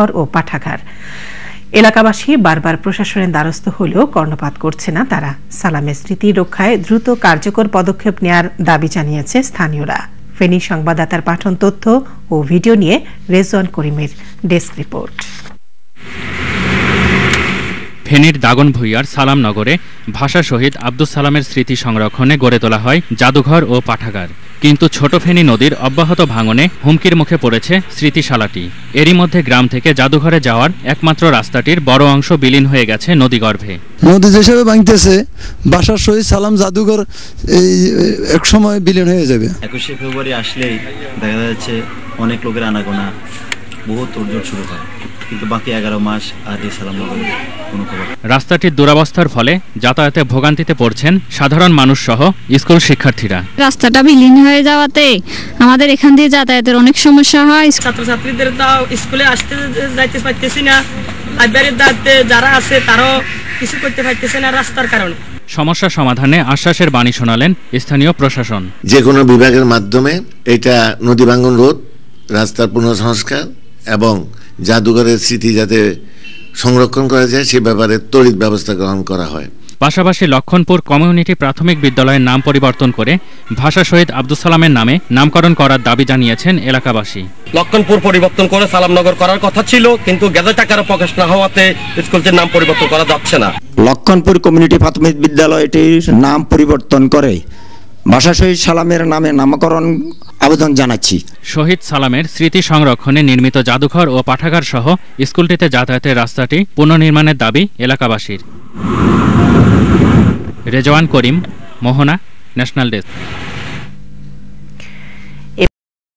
ঘর ও পাঠাগার। এলাকাবাসী বারবার প্রশাসনের দ্বারস্থ হলেও কর্ণপাত করছে না তারা। সালামের স্মৃতি রক্ষায় দ্রুত কার্যকর পদক্ষেপ নেয়ার দাবি জানিয়েছে স্থানীয়রা। ফেনী সংবাদদাতার পাঠন তথ্য ও ভিডিও নিয়ে রেজওয়ান করিমের ডেস্ক রিপোর্ট। ফেনীর দাগন ভূঁইয়ার সালাম নগরে ভাষা শহীদ আব্দুস সালামের স্মৃতি সংরক্ষণে গড়ে তোলা হয় জাদুঘর ও পাঠাগার। কিন্তু ছোট ফেনী নদীর অব্যাহত ভাঙনে হুমকির মুখে পড়েছে স্মৃতিশালাটি। এরই মধ্যে গ্রাম থেকে জাদুঘরে যাওয়ার একমাত্র রাস্তাটির বড় অংশ বিলীন হয়ে গেছে নদীগর্ভে। নদী যেসবে ভাঙতেছে বাসার শহীদ সালাম জাদুঘর এই এক সময় বিলীন হয়ে যাবে। একুশে ফেব্রুয়ারি আসলেই দেখা যাচ্ছে অনেক লোকের আনাগোনা। বহু তোড়জোড় শুরু হয়। কিন্তু বাকি এগারো মাস আর এই সালাম কোনো খবর রাস্তাটির দুরবস্থার ফলে যাতায়াতে ভোগান্তিতে পড়ছেন সাধারণ মানুষ সহ স্কুল শিক্ষার্থীরা। রাস্তাটা বিলীন হয়ে যাওয়াতে আমাদের এখান দিয়ে যাতায়াতের অনেক সমস্যা হয়। ছাত্রছাত্রীদের তাও স্কুলে আসতে যাইতে পারতেছি না। লাইব্রেরির দায়িত্বে যারা আছে তারাও কিছু করতে পারতেছে না রাস্তার কারণে। সমস্যা সমাধানে আশ্বাসের বাণী শোনালেন স্থানীয় প্রশাসন। যে কোনো বিভাগের মাধ্যমে এটা নদী ভাঙ্গন রোধ রাস্তার পুনঃসংস্কার এবং জাদুঘরের স্মৃতি যাতে সংরক্ষণ করা যায় সে ব্যাপারে তড়িৎ ব্যবস্থা গ্রহণ করা হয়। পাশাপাশি লক্ষণপুর কমিউনিটি প্রাথমিক বিদ্যালয়ের নাম পরিবর্তন করে ভাষা শহীদ আব্দুল সালামের নামে নামকরণ করার দাবি জানিয়েছেন এলাকাবাসী। লক্ষণপুর পরিবর্তন করে সালামনগর করার কথা ছিল কিন্তু গেজেট আকারে প্রকাশ না হওয়াতে স্কুলটির নাম পরিবর্তন করা যাচ্ছে না। লক্ষণপুর কমিউনিটি প্রাথমিক বিদ্যালয়টির নাম পরিবর্তন করে ভাষা শহীদ সালামের নামে নামকরণ আবেদন জানাচ্ছি। শহীদ সালামের স্মৃতি সংরক্ষণে নির্মিত জাদুঘর ও পাঠাগার সহ স্কুলটিতে যাতায়াতের রাস্তাটি পুনর্নির্মাণের দাবি এলাকাবাসীর। Rezwan Karim, Mohona, national desk.